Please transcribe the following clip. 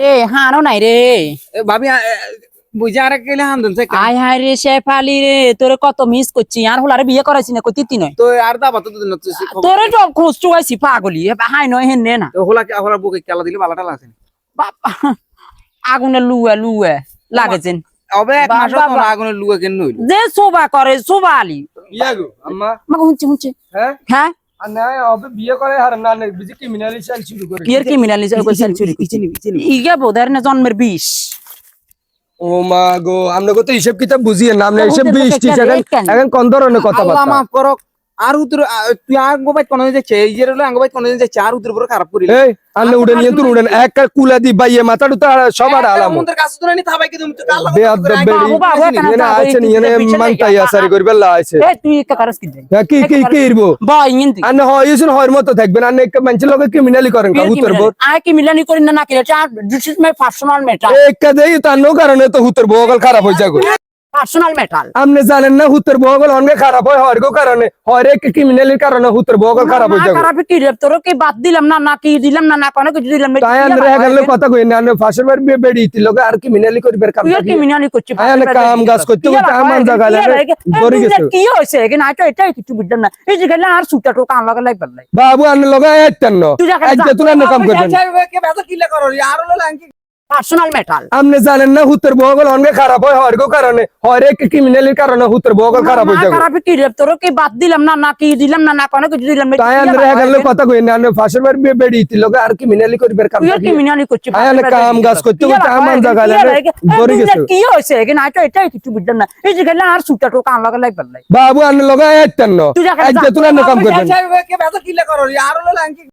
এ হানো নাই রে এ, ভাবি আ, এ, বুঝে আর গেলে হান্দন সে আয় হায় রে শেফালি রে তোরে কত মিস করছি আর হোলারে বিয়ে করাইছি না কতি নয় তো আর দাবা তো দিন তো সে খবর- তোরে তো খোঁজ চুয়াইছি পাগলি এ হাই নয় হেন নে না তো হোলা কি হোলা বুকে কেলা দিলে বালাটা লাগে বাবা আগুনে লুয়ে লুয়ে লাগেছেন অবে এক মাস বাবা, তো আগুনে লুয়ে কেন নইল যে শোভা করে শোভা আলি ইয়া গো আম্মা আমাকে হুঁচে হুঁচে হ্যাঁ হ্যাঁ জন্মের বিষ। ও মা গো আমরা কত হিসাব কিতাব বুঝিয়ে নাম হিসাব বিশ এখন কোন ধরনের কথা মাফ করক। আর উত্তর আ, তুই আঙ্গ বাইত কোন যাচ্ছে? এই যে রইল আঙ্গ বাইত কোন যাচ্ছে? আর উত্তর পুরো খারাপ করিল। এই আন্নে উড়ে নিয়ে তুই উড়েন। এক কুলা দি বাইয়ে মাথাটা তো সবার আলাম। মন্দির কাছে তো নি থাবাই কি তুমি? তো আল্লাহ বেয়াদ বেড়ি বাবু, বাবু, এখানে এনে আছে নি এনে মানতাই আসারি করবে লা আছে এ তুই কারস কি দে হ্যাঁ, কি কি কি ইরবো? বয় ইঞ্জিন আন্নে হয় ইসুন হয়ের মতো থাকবেন। মানুষের লগে ক্রিমিনালি করেন কা উত্তর বোর আয় কি মিলানি করি না না কি? এটা this is my personal metal একটা দেই তার নো কারণে তো বগল খারাপ হয়ে যাগো পার্সোনাল মেটাল আপনি জানেন না হুতর বগল অনেক খারাপ হয় হরগো কারণে হরে ক্রিমিনালির কারণে হুতর বগল খারাপ হয়ে যাগো খারাপ কি রে তোর কি বাদ দিলাম না না কি দিলাম না না কোনো কিছু দিলাম না তাই আন্দ্রে হেগালে কথা কই না আন্দ্রে ফাঁসের বার বিয়ে বেড়ি ইতি লগে আর ক্রিমিনালি করিবার কাম তুই থাকি কি মিলানি করছিস আয় আনে কাম গাছ করতে করতে আমার জায়গায় লাগে, ধরে গেছে। কি হইছে এখানে আইতো এটা কিছু বুঝলাম না এই যে গেলে আর সুটা টো কান লাগা লাগবে না বাবু আন্নে লগে আইতেন না তুই যাকে আজকে তুই আন্নে কাম করবেন কে বেটা কিলে করো আর হলো আঙ্কি পার্সোনাল মেটাল আপনি জানেন না হুতর বগল অনেক খারাপ হয় হরগো কারণে হরে ক্রিমিনালির কারণে হুতর বগল খারাপ হয়ে যাগো খারাপ কি রে তোর কি বাদ দিলাম না না কি দিলাম না না কোনো কিছু দিলাম না তাই আন্দ্রে হেগালে কথা কই না আন্দ্রে ফাঁসের বার বিয়ে বেড়ি ইতি লগে আর ক্রিমিনালি করিবার কাম তুই থাকি কি মিলানি করছিস আয় আনে কাম গাছ করতে করতে আমার জায়গায় লাগে, ধরে গেছে। কি হইছে এখানে আইতো এটা কিছু বুঝলাম না এই যে গেলে আর সুটা টো কান লাগা লাগবে না বাবু আন্নে লগে আইতেন না তুই যাকে আজকে তুই আন্নে কাম করবেন কে বেটা কিলে করো আর হলো আঙ্কি